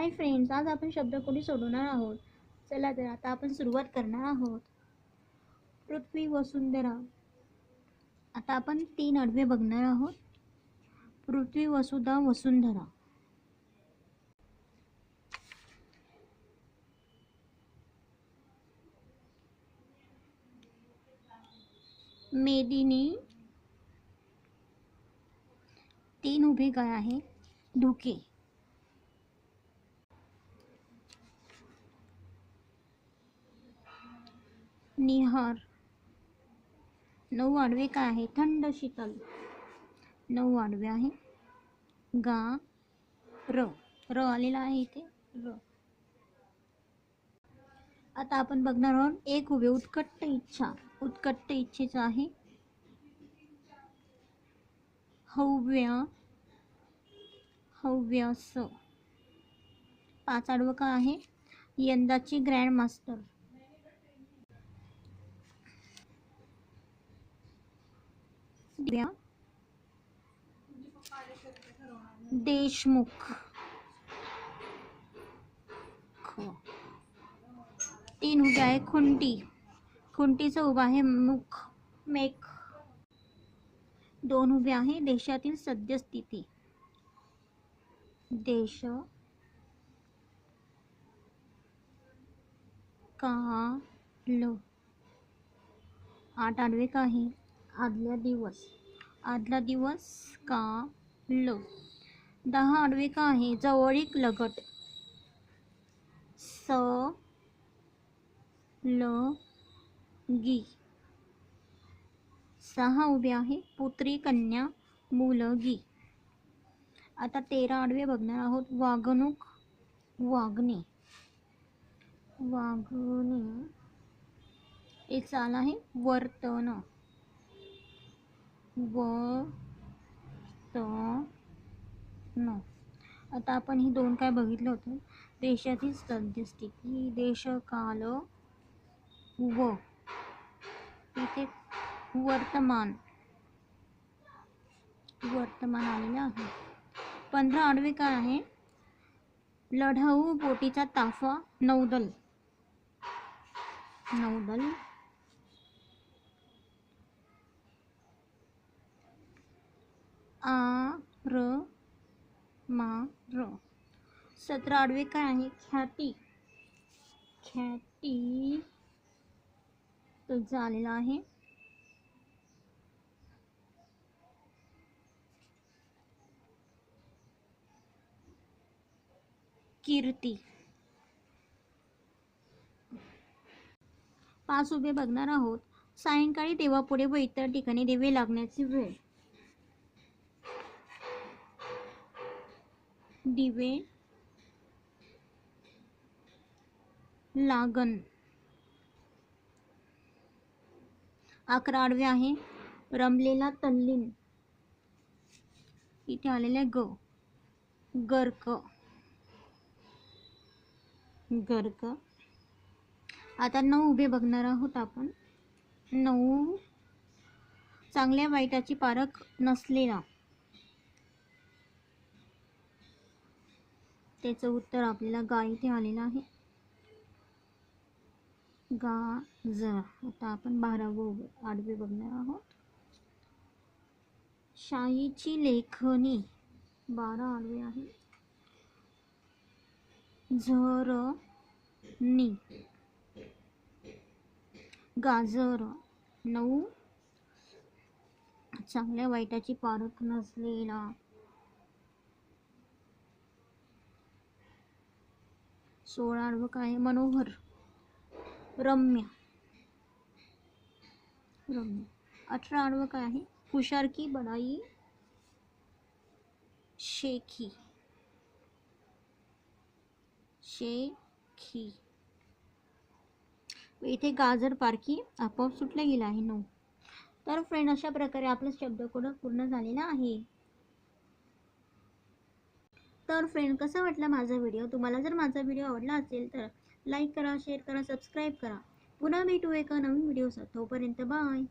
Hi friends आज आपण शब्दकोडी सोडवणार आहोत. चला तर आता आपण सुरुवात करणार आहोत. पृथ्वी वसुंधरा आता आपण तीन अडवे बघणार आहोत. पृथ्वी वसुधा वसुंधरा मेदिनी. तीन उभे काय आहे धुके. निहार. नऊ आडवे काय आहे? थंड शीतल. नऊ आडवे आहे. गा र. र आलेला आहे इथे. र. आता आपण बघणार आहोत एक उभे उत्कट इच्छा. उत्कट इच्छेचं आहे. हव्या हव्यास. पाच आडवं का आहे? यंदाची ग्रँड मास्टर द्या? देशमुख. तीन उभे आहे खुंटी. खुंटीचं उभं आहे मुख मेख दोन उभे आहे देशातील सद्यस्थिती. देश. काल. आठ आडवे का आहे? आदल्या दिवस. आदला दिवस का? ल. दहा आडवे का आहे? जवळीक लगट. स. ल. गी. सहा उभे आहे. पुत्री कन्या मुलगी आता तेरा आडवे बघणार आहोत. वागणूक वागणे. वागणे. एक चाल आहे. वर्तन. न. आता आपण ही दोन काय बघितलं होतं? देशातील सद्यस्थिती देश काल व इथे वर्तमान. वर्तमान आलेलं आहे. पंधरा आडवे काय आहे? लढाऊ बोटीचा ताफा नौदल. नौदल र मा र. सतरा आडवे काय आहे? ख्याती. ख्याती तुझं आलेला आहे. कीर्ती. पाच उभे बघणार आहोत. सायंकाळी देवापुढे व इतर ठिकाणी देवे लागण्याची वेळ. दिवे लागन अकरा आडवे आहे रमलेला तल्लीन. इथे आलेले ग. गर्क. गर्क. आता नऊ उभे बघणार आहोत आपण. नऊ. चांगल्या वाईटाची पारख नसलेला. त्याचं उत्तर आपल्याला गा इथे आलेलं आहे. गा ज. आता आपण बारावं आडवे बघणार आहोत. शाईची लेखनी बारा आडवे आहे. झर नी गाजर. नऊ. चांगल्या वाईटाची पारख नसलेला. सोळा आडवं काय? मनोहर. रम्य. रम्य. अठरा आडवं काय आहे? हुशारकी बडाई शेखी. शेखी. इथे गाजर पारखी आपोआप सुटल्या गेला आहे. नऊ. तर फ्रेंड अशा प्रकारे आपला शब्दकोड पूर्ण झालेला आहे? तर फ्रेंड कसा वाटला माझा व्हिडिओ तुम्हाला जर माझा व्हिडिओ आवडला असेल तर लाईक करा शेअर करा सबस्क्राईब करा. पुन्हा भेटू एका नवीन व्हिडिओसह तोपर्यंत बाय